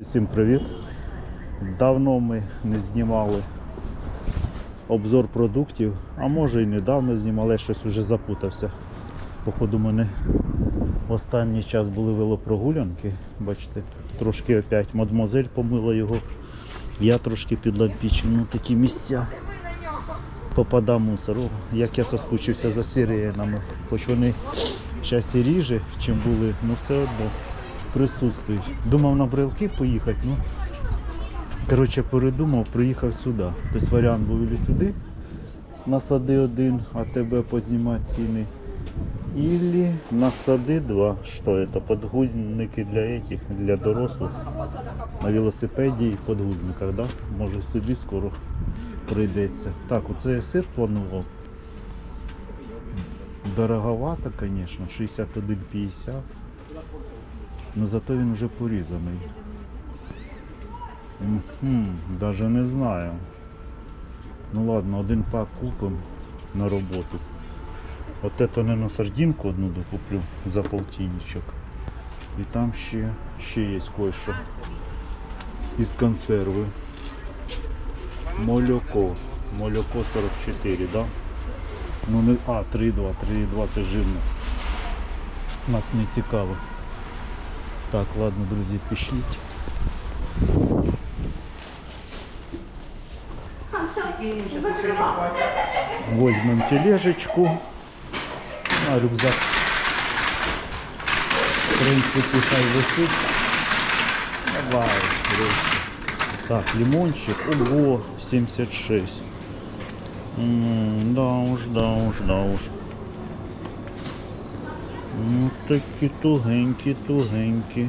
Всім привіт! Давно ми не знімали обзор продуктів, а може і недавно знімали, щось вже запутався. Походу, мене в останній час були велопрогулянки. Бачите, трошки опять мадмозель помила його. Я трошки підлампічив, ну такі місця. Попада мусор. О, Як я соскучився за сиренами. Хоч вони зараз і ріже, чим були, але все одно присутствують. Думав на брелки поїхати, ну коротше передумав, приїхав сюди. Тобто варіант був і сюди на сади один, а тебе познімати ціни. Или на сады 2. Что это? Подгузники для этих, для дорослих. На велосипеді і подгузниках, да? Може собі скоро прийдеться. Так, оце я сир планував. Дороговато, звісно, 61,50. Но зато він вже порізаний. Угу, даже не знаю. Ну ладно, один пак купим на роботу. От это не на сардинку одну докуплю за полтинничок. І там ще, ще є кое-що із консерви. Молоко. Молоко 44, да? Ну не. А, 3,2, 3,2 це жирно. Нас не цікаво. Так, ладно, друзі, пішліть. Возьмем тележечку. А, рюкзак. В принципі, хай висить. Давай, речі. Так, лимончик. Ого, 76. М, Да уж, да уж, да уж. Ну такі тугенькі, тугенькі.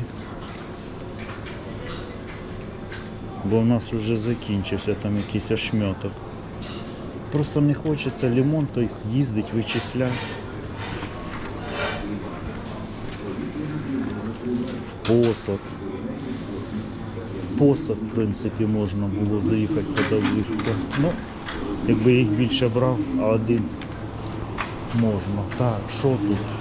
Бо в нас вже закінчився там якийсь ошметок. Просто не хочеться лимон, то їх їздить, вичисляти. В посад. Посад, в принципі, можна було заїхати подивитися. Ну, якби їх більше брав, а один можна. Так, що тут?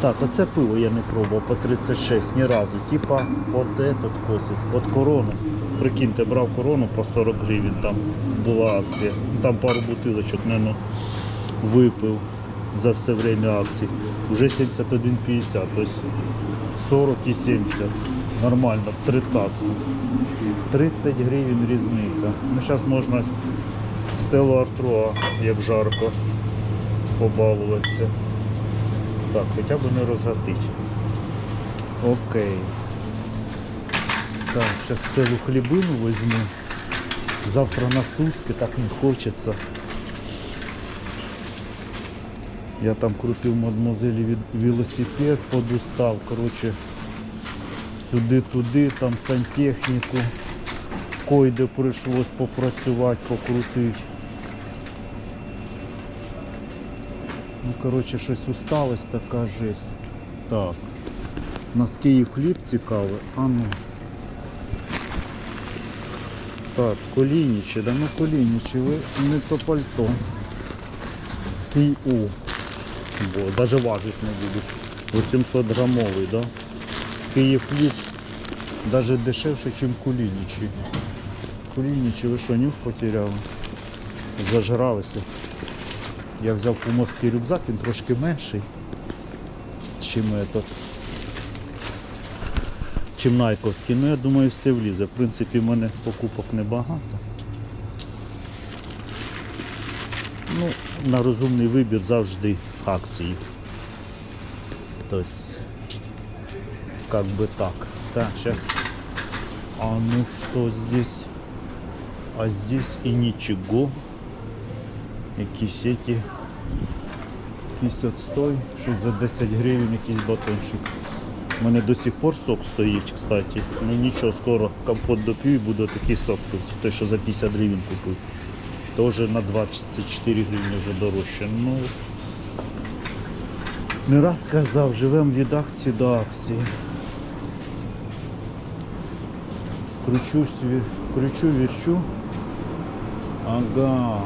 Так, оце пиво я не пробував по 36 ні разу. Типа от этот косить, от корону. Прикиньте, брав корону по 40 гривень, там була акція. Там пару бутилочок, наверное, випив за все время акції. Вже 71,50, тобто 40 і 70. Нормально, в 30. В 30 гривень різниця. Ну, зараз можна стелу Артруа, як жарко, побалуватися. Так, хоча б не розгатить. Окей. Так, зараз цілу хлібину візьму. Завтра на сутки так не хочеться. Я там крутив мадмозелі велосипед, подустав. Коротше, сюди-туди, там сантехніку. Койде прийшлось попрацювати, покрутити. Ну, коротше, щось усталость така жесть. Так. У нас Київ хліб цікавий. А ну. Так, колінічі, да ну колінічі, ви не то пальто. Київ. О. Бо навіть важить не будуть. 800 грамовий, да? Київ хліб навіть дешевше, ніж кулінічі. Кулінічі, ви що, нюх потеряли? Зажралися. Я взяв поморський рюкзак, він трошки менший, чим этот, чим найковський. Ну я думаю все влізе. В принципі, в мене покупок небагато. Ну, на розумний вибір завжди акції. Тобто, как бы так. Так, сейчас. А ну что здесь? А здесь и ничего. Якісь які. Якийсь отстой. Щось за 10 гривень якийсь батончик. У мене до сих пор сок стоїть, кстати. Ну нічого, скоро компот доп'ю і буду такий сок пити. Той, що за 50 гривень купив. Тоже на 24 гривні вже дорожче. Ну не раз казав, живемо від акції до акції. Кручусь, кручу, вірчу. Ага,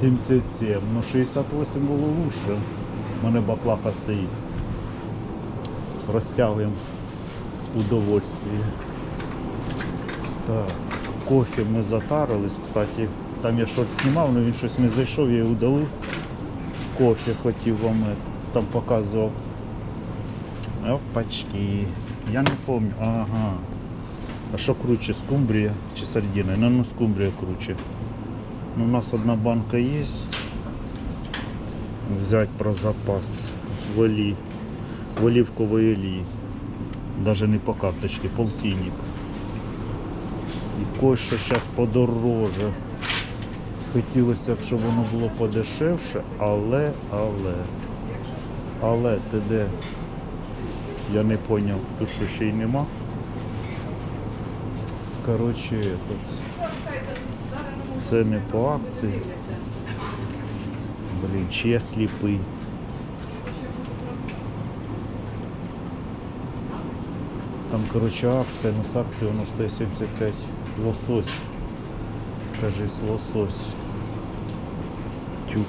77. Ну 68 було лучше. У мене баклака стоїть. Розтягуємо удовольствие. Так, кофе ми затарились, кстати. Там я шорт знімав, але він щось не зайшов, я його удалив. Кофе хотів вам е, там показував. Опачки. Я не пам'ятаю. Ага. А що круче, скумбрія чи сардина? Ну, ну скумбрія круче. Ну, у нас одна банка є. Взять про запас. В олії. В оливкової олії. Даже не по карточці, полтинник. І кое-що зараз подороже. Хотілося б, щоб воно було подешевше, але, але. Але ти де? Я не зрозумів, тут що ще й нема. Коротше, тут це не по акції. Блін, чи я. Там, коротше, акція, на з акції воно стоїть 75 лосось. Кажись, лосось. Тюк.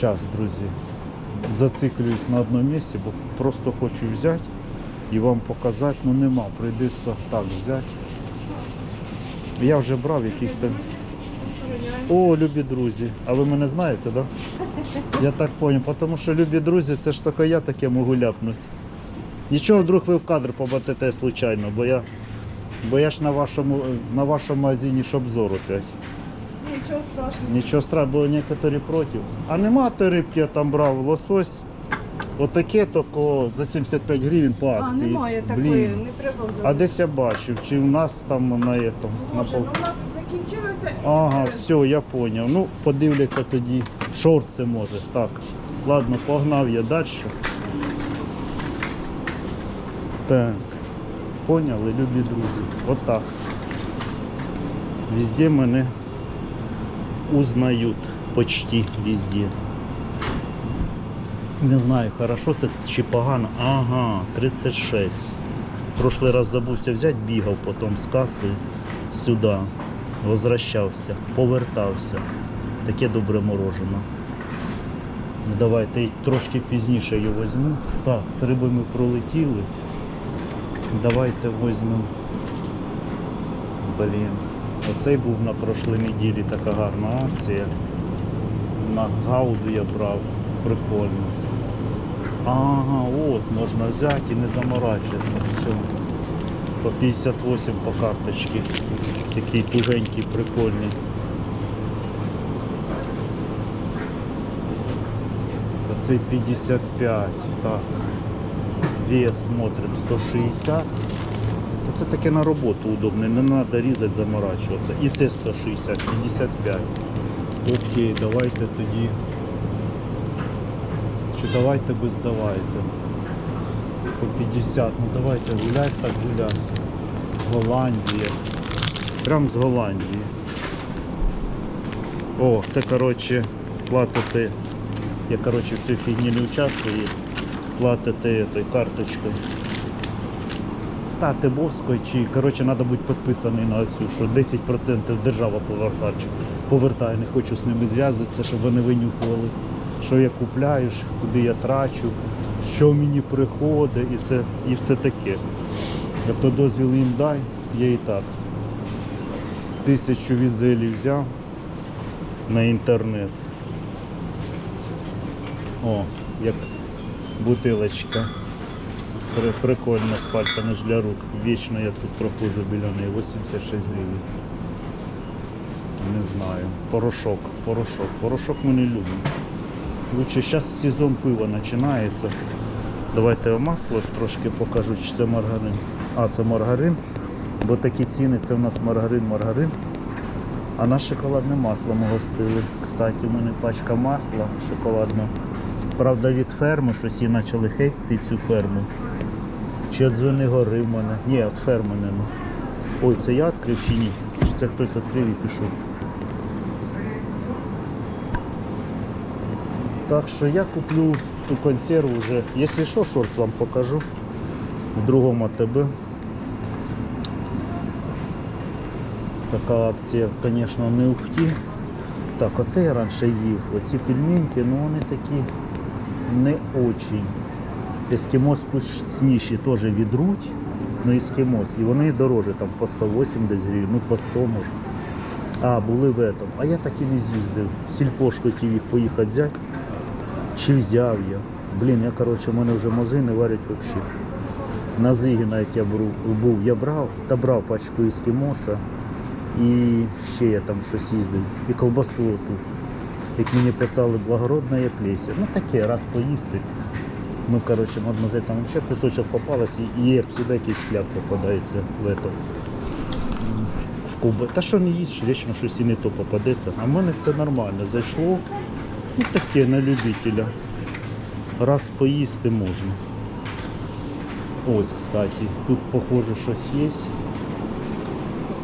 Зараз, друзі, зациклююсь на одному місці, бо просто хочу взяти і вам показати, ну нема, прийдеться так взяти. Я вже брав якийсь там. О, любі друзі. А ви мене знаєте, так? Да? Я так зрозумів, тому що любі друзі, це ж тільки я таке можу ляпнути. Нічого, вдруг ви в кадр побатите случайно, бо я, бо я ж на вашому, на вашому магазині ж обзор опять. Нічого страшного. Нічого страшного, бо некоторі проти. А нема тої рибки, я там брав лосось. Отаке тільки за 75 гривень по А, немає такої, Блін. не взяти. А десь я бачив, чи у нас там на этом, на Боже, пол... ну, у нас закінчилося і Ага, все, я зрозумів. Ну, подивляться тоді. Шорт це може. Так. Ладно, погнав я далі. Так. Поняли, любі друзі. Отак. Везде мене узнають. Почти везде. Не знаю, хорошо це чи погано. Ага, 36. Прошлий раз забувся взяти, бігав потім з каси сюди. Возвращався, повертався. Таке добре морожено. Давайте трошки пізніше його візьму. Так, з риби ми пролетіли. Давайте візьмемо. Блін. Оцей був на прошлій неділі така гарна акція. На гауду я брав. Прикольно. Ага, от, можна взяти і не заморачуватися. Все. По 58 по карточці. Такий тугенький, прикольний. Оцей 55. Так. Вес смотрим 160. Це таке на роботу удобне, не треба різати, заморачуватися. І це 160, 55. Окей, давайте тоді. Чи давайте без давайте. По 50. Ну давайте гулять так гулять. Голландія. Прям з Голландії. О, це коротше платите. Я коротше в цій фігні не участвую. Платите той карточкою. Та Тибовської чи коротше треба бути підписаний на цю, що 10% держава повертає. повертає. Не хочу з ними зв'язатися, щоб вони винюхували, що я купляю, куди я трачу, що мені приходить і все, і все таке. А то дозвіл їм дай, я і так. Тисячу візелів взяв на інтернет. О, як бутилочка. При- Прикольно з пальцями ж для рук. Вічно я тут проходжу біля неї. 86 гривень. Не знаю. Порошок, порошок. Порошок ми не любимо. Лучше зараз сезон пива починається. Давайте масло трошки покажу, чи це маргарин. А, це маргарин. Бо такі ціни це у нас маргарин, маргарин. А наш шоколадне масло ми гостили. Кстати, у мене пачка масла шоколадного. Правда, від ферми щось і почали хейтити цю ферму. Чи від звини гори в мене? Ні, від ферми нема. Ой, це я відкрив чи ні? Чи це хтось відкрив і пішов? Так що я куплю ту консерву вже. Якщо що, шорт вам покажу. В другому АТБ. Така акція, звісно, не ухті. Так, оце я раніше їв. Оці пельменьки, ну вони такі не очень. Ескімос вкусніші теж від руть, ну ескімос. І вони дорожчі, там по 108 десь гривень, ну по 100 може. А, були в этом. А я так і не з'їздив. Сільпош хотів їх поїхати взяти. Чи взяв я? Блін, я коротше, в мене вже мози не варять взагалі. На Зигіна, як я був, я брав, та брав пачку ескімоса. І ще я там щось їздив. І колбасу ту. Як мені писали, благородна є плесія. Ну таке, раз поїсти. Ну, коротше, мадемуазель, там взагалі кусочок попалась, і як завжди якийсь фляг попадається в это, в куби. Та що не їсть, вічно щось і не то попадеться. А в мене все нормально. Зайшло. Ну таке на любителя. Раз поїсти можна. Ось, кстати, тут похоже щось є.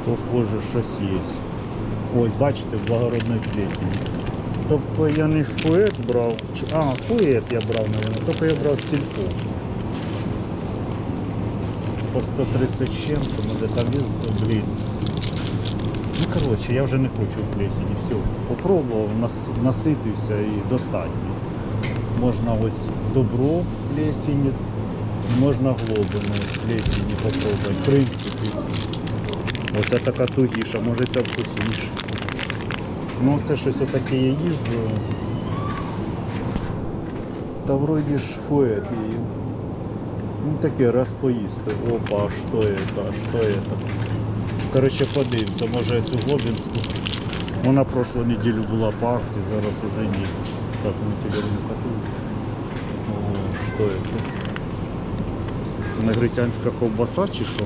Похоже, щось є. Ось, бачите, в благородній плесені. Тобто я не фует брав. А, фует я брав, мабуть, тільки я брав сільпо. По 130 з чим-то, може там є, блін. Коротше, я вже не хочу в плесені. Все, попробував, наситився і достатньо. Можна ось добро в плесені, можна глобину в плесені попробувати. В принципі. Оця така тугіша, може ця вкусніша. Ну це щось отаке я їжджу. Та вроді ж фует їв. Ну таке раз поїсти. Опа, а що це? А що це? Коротше, подивимося, може цю глобінську. Вона прошлу неділю була по акції, зараз уже ні. Так, ми телефон котуємо. О, що це? Негритянська ковбаса чи що?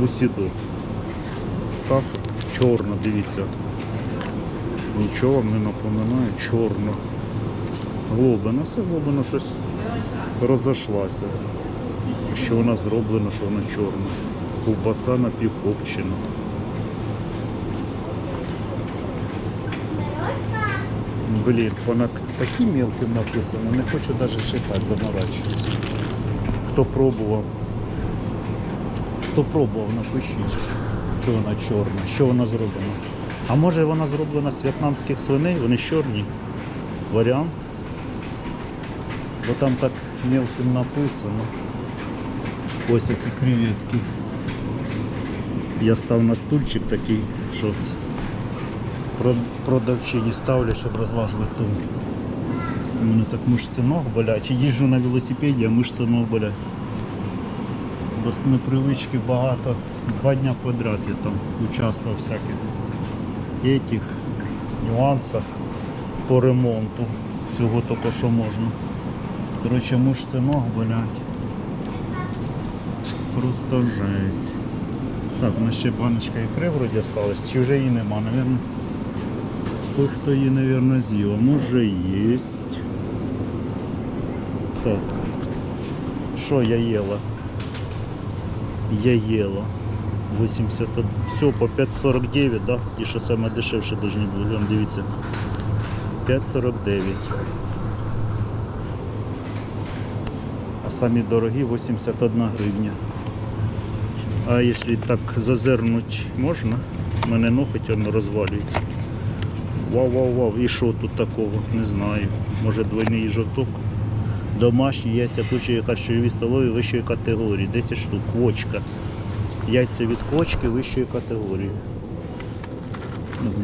Бусідо. Саф чорна, дивіться. Нічого вам не напоминає, чорно. Глобина, це глобина щось розійшлася. Що вона зроблена, що вона чорна. Ковбаса напівкопчена. Блін, вона таким мелким написано, не хочу навіть читати, заморачуватися. Хто пробував, хто пробував, напишіть, що вона чорна, що вона зроблена. А може вона зроблена з в'єтнамських свиней, вони чорні. Варіант. Бо там так мелким написано. Ось ці креветки. Я став на стульчик такий, що про- продавчині ставлять, щоб розважувати ту. У мене так мишці ног болять. Їжджу на велосипеді, а мишці ног болять. Бо з непривички багато. Два дня подряд я там участвував всяких этих нюансах по ремонту. Всього тільки що можна. Коротше, мишці ног болять. Просто жесть. Так, у нас ще баночка ікри вроді осталась, чи вже її нема, наверное. Той, хто її, наверное, з'їв, а може є. Так. Що я їла? Я їла. 81. Все, по 5,49, да? Ті, що саме дешевше должны були. Дивіться. 5,49. А самі дорогі 81 гривня. А якщо так зазирнуть можна, У мене ноготь воно розвалюється. Вау, вау, вау. І що тут такого? Не знаю. Може двойний жовток. Домашні яйця кучої харчові столові вищої категорії. 10 штук. Квочка. Яйця від квочки вищої категорії.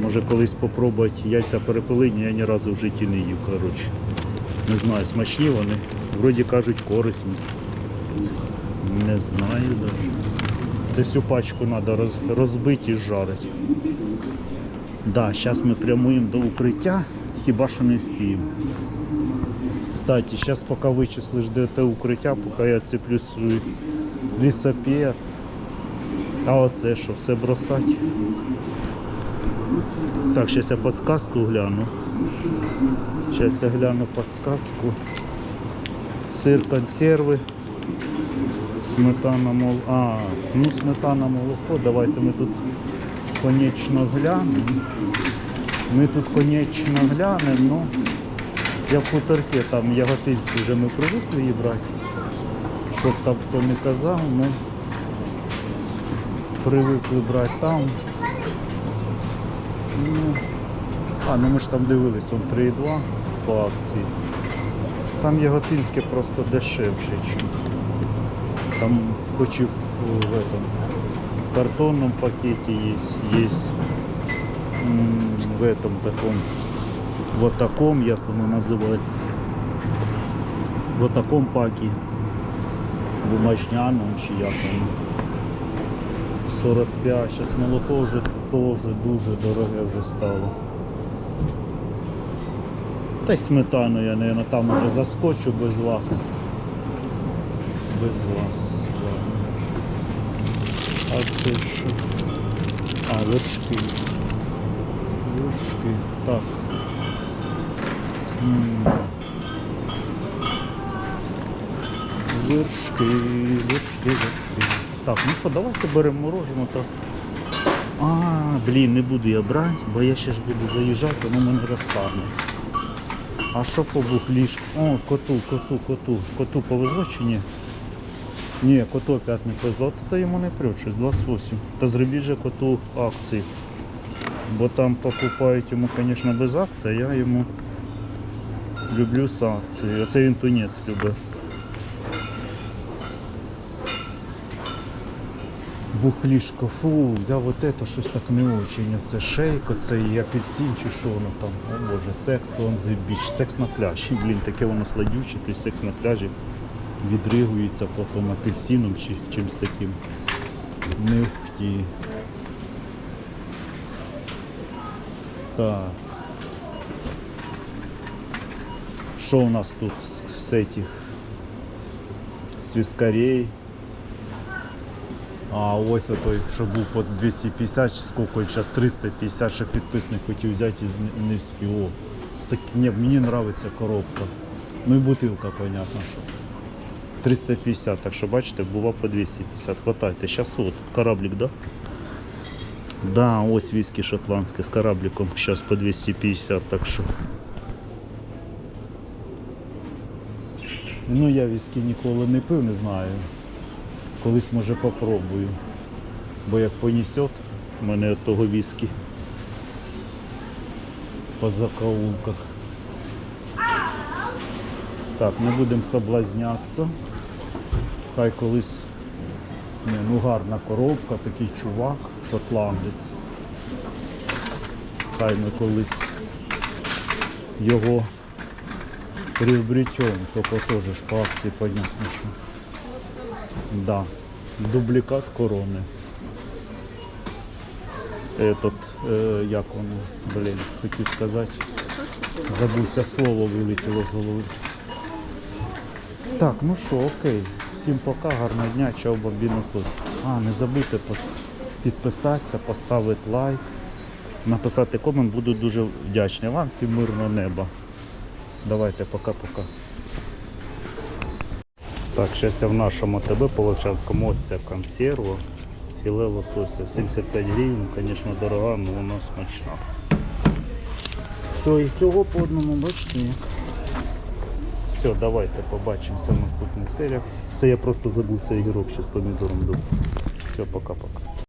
Може колись спробувати яйця перепелині, я ні разу в житті не їв, коротше. Не знаю, смачні вони. Вроді кажуть корисні. Не знаю навіть. Це всю пачку треба роз, розбити і жарити. Да, зараз ми прямуємо до укриття, хіба що не вспіємо. Кстати, зараз поки вичислиш, де те укриття, поки я цеплю свій лісопед. А оце що, все бросати? Так, зараз я підсказку гляну. Зараз я гляну підсказку. Сир консерви. Сметана мол. А, ну сметана молоко. Давайте ми тут конечно глянемо. Ми тут конечно глянемо, ну я в хуторки там яготинські вже ми привикли її брати. Щоб там хто не казав, ми привикли брати там. Ну, а, ну ми ж там дивились, он 3,2 по акції. Там яготинське просто дешевше, чим. Там і в, этом картонном пакете есть, есть в этом таком, вот таком, як воно називається, в таком пакі, бумажняному чи як воно. 45, зараз молоко вже теж дуже дороге вже стало. Та й сметану я, наверное, там уже заскочу без вас. Без вас. А це що? А, вершки. Вершки. Так. Вершки, вершки, вершки. Так, ну що, давайте беремо мороженое так. А, блін, не буду я брати, бо я ще ж буду заїжджати, воно мене розтане. А що по бухлішку? О, коту, коту, коту. Коту повезло чи ні? Ні, коту опять не повезло, то йому не прет, щось 28. Та зробіть же коту акції. Бо там покупають йому, звісно, без акції, а я йому люблю з акції. Оце він тунець любить. Бухлішко, фу, взяв от это, щось так не очень. Це шейк, оце і апельсин чи що воно там. О боже, секс on the beach, секс на пляжі. Блін, таке воно сладюче, той секс на пляжі відригується потім апельсином чи чимось таким. Не. Так. Що у нас тут з, этих? З вискарей? А ось той, що був по 250, чи скільки, зараз 350, що підписник хотів взяти і не вспів. Так, ні, мені подобається коробка. Ну і бутилка, понятно, що. 350, так що бачите, була по 250. Хватайте. Зараз от кораблик, да? Да, ось віскі шотландське з корабликом. Зараз по 250, так що. Ну я віскі ніколи не пив, не знаю. Колись може попробую. Бо як понесет мене від того віскі по закоулках. Так, не будемо соблазнятися. Хай колись ну гарна коробка, такий чувак, шотландець. Хай ми колись його приобретем, тільки теж ж по акції понятно, що. Да, дублікат корони. Этот, е, як воно, блін, хотів сказати. Забувся, слово вилетіло з голови. Так, ну що, окей. Всім пока, гарного дня, чао, бомбіно суть. А, не забудьте підписатися, поставити лайк, написати комент, буду дуже вдячний вам, всім мирного неба. Давайте, пока-пока. Так, зараз я в нашому ТБ по Ловчанському ось ця консерва. Філе лосося 75 гривень, звісно, дорога, але вона смачна. Все, і цього по одному, бачите. Все, давайте побачимося в наступних серіях. Все, я просто забув цей гірок ще з помідором. Все, пока-пока.